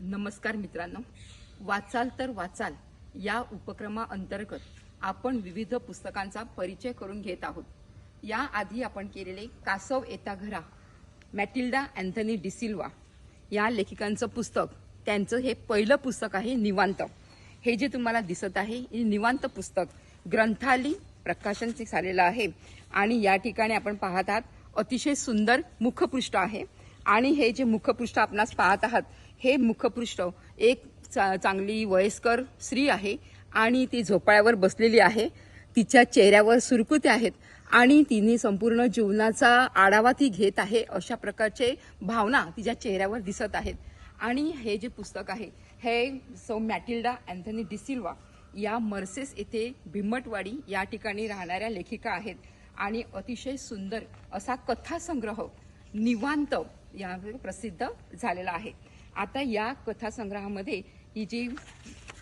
नमस्कार मित्रांनो. वाचाल तर वाचाल या उपक्रमाअंतर्गत आपण विविध पुस्तकांचा परिचय करून घेत आहोत. याआधी आपण केलेले कासव येता घरा मॅटिल्डा अँथनी डिसिल्वा या लेखिकांचं पुस्तक त्यांचं हे पहिलं पुस्तक आहे निवांत. हे जे तुम्हाला दिसत आहे हे निवांत पुस्तक ग्रंथाली प्रकाशनचे झालेलं आहे आणि या ठिकाणी आपण पाहत आहात अतिशय सुंदर मुखपृष्ठ आहे. आणि हे जे मुखपृष्ठ आपणास पाहत आहात हे मुखपृष्ठ. एक चा- चांगली वयस्कर स्त्री आहे आणि ती झोपाळ्यावर बसलेली आहे. तिच्या चेहऱ्यावर सुरकुते आहेत आणि तिने संपूर्ण जीवनाचा आढावा ती घेत आहे अशा प्रकारचे भावना तिच्या चेहऱ्यावर दिसत आहेत. आणि हे जे पुस्तक आहे हे सौ मॅटिल्डा अँथनी डिसिल्वा या मर्सेस येथे भिम्मटवाडी या ठिकाणी राहणाऱ्या लेखिका आहेत. आणि अतिशय सुंदर असा कथासंग्रह निवांत या प्रसिद्ध झालेला आहे. आता या कथासंग्रहामध्ये ही जी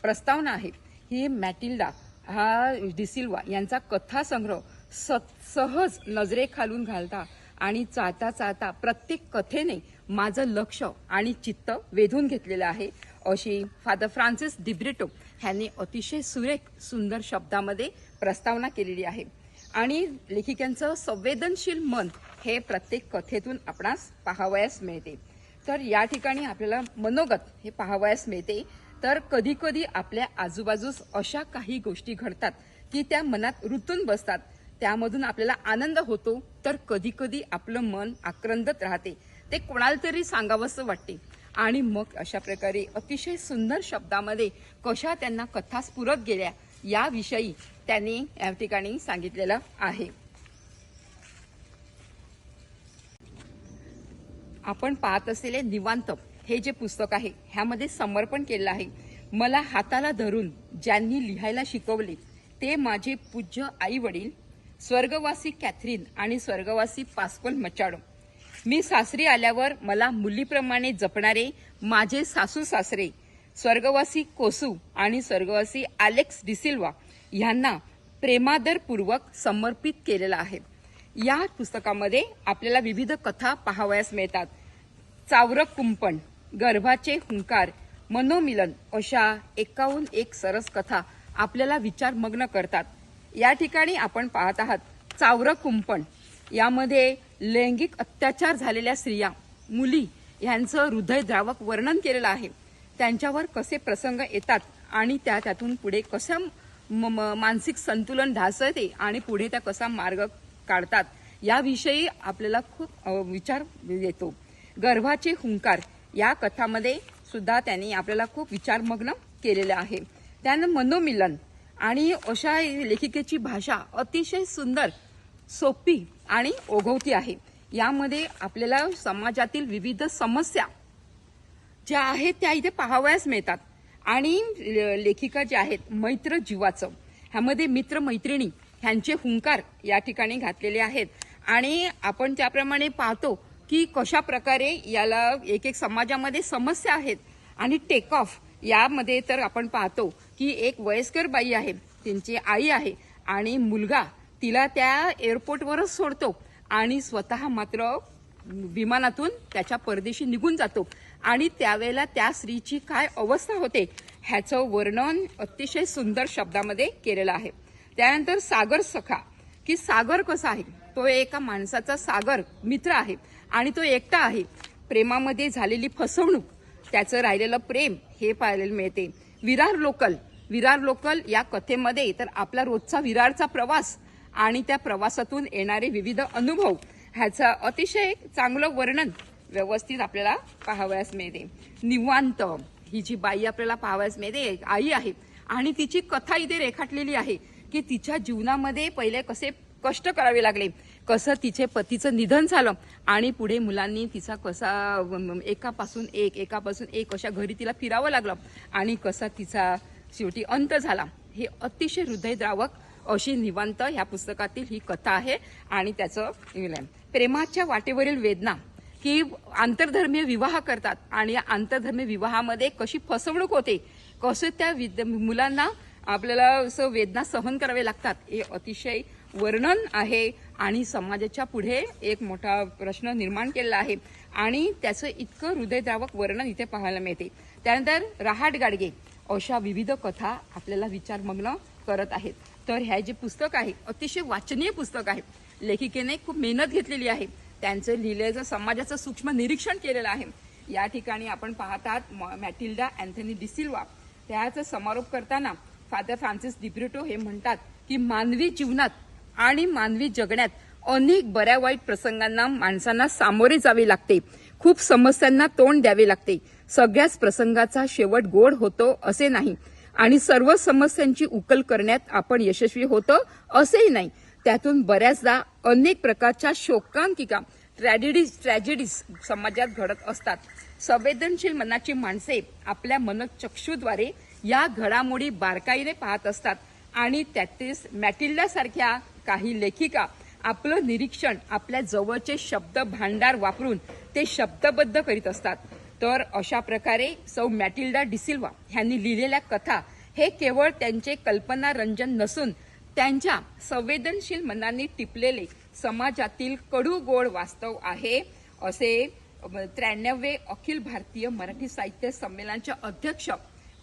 प्रस्तावना आहे ही मॅटिल्डा हा डिसिल्वा यांचा कथासंग्रह स सहज नजरेखालून घालता आणि चालता चालता प्रत्येक कथेने माझं लक्ष आणि चित्त वेधून घेतलेलं आहे. अशी फादर फ्रान्सिस डिब्रिटो ह्यांनी अतिशय सुरेख सुंदर शब्दामध्ये प्रस्तावना केलेली आहे. आणि लेखिकांचं संवेदनशील मन हे प्रत्येक कथेतून आपणास पाहावयास मिळते. तर या ठिकाणी आपल्याला मनोगत हे पाहावयास मिळते. तर कधी कधी आपल्या आजूबाजूस अशा काही गोष्टी घडतात की त्या मनात रुतून बसतात. त्यामधून आपल्याला आनंद होतो. तर कधी कधी आपलं मन आक्रंदत राहते. ते कोणाला तरी सांगावंसं वाटते. आणि मग अशा प्रकारे अतिशय सुंदर शब्दामध्ये कशा त्यांना कथा स्फुरत गेल्या याविषयी त्यांनी या ठिकाणी सांगितलेलं आहे. आपण पाहत असलेले निवांत हे जे पुस्तक आहे ह्यामध्ये समर्पण केलेलं आहे. मला हाताला धरून ज्यांनी लिहायला शिकवले ते माझे पूज्य आई वडील स्वर्गवासी कॅथरीन आणि स्वर्गवासी पास्पल मचाडो. मी सासरी आल्यावर मला मुलीप्रमाणे जपणारे माझे सासू सासरे स्वर्गवासी कोसू आणि स्वर्गवासी अलेक्स डिसिल्वा यांना प्रेमादरपूर्वक समर्पित केलेला आहे. या पुस्तकामध्ये आपल्याला विविध कथा पाहावयास मिळतात. चावरक कुंपण गर्भाचे हुंकार मनोमिलन अशा एकाहून एक सरस कथा आपल्याला विचारमग्न करतात. या ठिकाणी आपण पाहत आहात चावरक कुंपण. यामध्ये लैंगिक अत्याचार झालेल्या स्त्रिया मुली यांचं हृदयद्रावक वर्णन केलेलं आहे. त्यांच्यावर कसे प्रसंग येतात आणि त्या त्यातून पुढे कसं म- म- मानसिक संतुलन ढासळते आणि पुढे त्या कसा मार्ग काढतात याविषयी आपल्याला खूप विचार येतो. गर्भाचे हुंकार या कथामध्ये सुद्धा त्यांनी आपल्याला खूप विचारमग्न केलेलं आहे. त्यानं मनोमिलन आणि अशा लेखिकेची भाषा अतिशय सुंदर सोपी आणि ओघवती आहे. यामध्ये आपल्याला समाजातील विविध समस्या ज्या आहेत त्या इथे पाहावयास मिळतात आणि ले- लेखिका ज्या आहेत मैत्र जीवाचं ह्यामध्ये मित्र मैत्रिणी ह्यांचे हुंकार या ठिकाणी घातलेले आहेत. आणि आपण त्याप्रमाणे पाहतो की कशा प्रकारे याला एक एक समाजामध्ये समस्या आहेत आणि टेक ऑफ यामध्ये तर आपण पाहतो की एक वयस्कर बाई आहे त्यांची आई आहे आणि मुलगा तिला त्या एअरपोर्टवरच सोडतो आणि स्वतः मात्र विमानातून त्याच्या परदेशी निघून जातो. आणि त्यावेळेला त्या स्त्रीची काय अवस्था होते ह्याचं वर्णन अतिशय सुंदर शब्दामध्ये केलेलं आहे. त्यानंतर सागर सखा की सागर कसा आहे? तो एका माणसाचा सागर मित्र आहे. आणि तो एकटा आहे. प्रेमामध्ये झालेली फसवणूक त्याचं राहिलेलं प्रेम हे पाहायला मिळते. विरार लोकल विरार लोकल या कथेमध्ये तर आपला रोजचा विरारचा प्रवास आणि त्या प्रवासातून येणारे विविध अनुभव ह्याचं अतिशय चांगलं वर्णन व्यवस्थित आपल्याला पाहावयास मिळते. निवांत ही जी बाई आपल्याला पाहावयास मिळते आई आहे आणि तिची कथा इथे रेखाटलेली आहे की तिच्या जीवनामध्ये पहिले कसे कष्ट करावे लागले. कसं तिचे पतीचं निधन झालं आणि पुढे मुलांनी तिचा कसा एकापासून एक एकापासून एक अशा घरी तिला फिरावं लागलं आणि कसा तिचा शेवटी अंत झाला. हे अतिशय हृदयद्रावक अशी निवांत ह्या पुस्तकातील ही कथा आहे आणि त्याचं प्रेमाच्या वाटेवरील वेदना की आंतरधर्मीय विवाह करतात आणि या आंतरधर्मीय विवाहामध्ये कशी फसवणूक होते कसं त्या विद- मुलांना आपल्याला असं वेदना सहन करावे लागतात हे अतिशय वर्णन आहे आणि समाजाच्या पुढे एक मोठा प्रश्न निर्माण केलेला आहे. आणि त्याचं इतकं हृदयद्रावक वर्णन इथे पाहायला मिळते. त्यानंतर रहाट गाडगे अशा विविध कथा आपल्याला विचारमग्न करत आहेत. तर हे जे पुस्तक आहे अतिशय वाचनीय पुस्तक आहे. लेखिकेने खूप मेहनत घेतलेली आहे. त्यांचं लिहिलेलं समाजाचं सूक्ष्म निरीक्षण केलेलं आहे. या ठिकाणी आपण पाहतात म- मॅटिल्डा अँथनी डिसिल्वा त्याचा समारोप करताना फादर फ्रान्सिस डिब्रिटो हे म्हणतात की मानवी जीवनात आणि मानवी जगण्यात अनेक बऱ्या वाईट प्रसंगांना माणसांना सामोरे जावे लागते. खूप समस्यांना तोंड द्यावे लागते. सगळ्याच प्रसंगाचा शेवट गोड होतो असे नाही. आणि सर्व समस्यांची उकल करण्यात आपण यशस्वी होतो असेही नाही. त्यातून बऱ्याचदा अनेक प्रकारच्या शोकांकिका ट्रॅजेडीज ट्रॅजेडीज समाजात घडत असतात. संवेदनशील मनाची माणसे आपल्या मनचक्षुद्वारे या घडामोडी बारकाईने पाहत असतात. आणि त्यातील मॅटिल्डासारख्या काही लेखिका आपलं निरीक्षण आपल्या जवळचे शब्द भांडार वापरून ते शब्दबद्ध करीत असतात. तर अशा प्रकारे सौ मॅटिल्डा डिसिल्वा ह्यांनी लिहिलेल्या कथा हे केवळ त्यांचे कल्पनारंजन नसून त्यांच्या संवेदनशील मनाने टिपलेले समाजातील कडू गोड वास्तव आहे असे त्र्याण्णवे अखिल भारतीय मराठी साहित्य संमेलनाच्या अध्यक्ष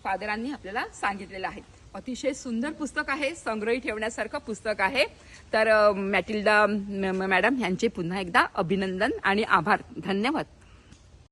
फादरांनी आपल्याला सांगितलेलं आहे. अतिशय सुंदर पुस्तक आहे संग्रही ठेवण्यासारखं पुस्तक आहे. तर मॅटिल्डा म- मॅडम यांचे पुन्हा एकदा अभिनंदन आणि आभार. धन्यवाद.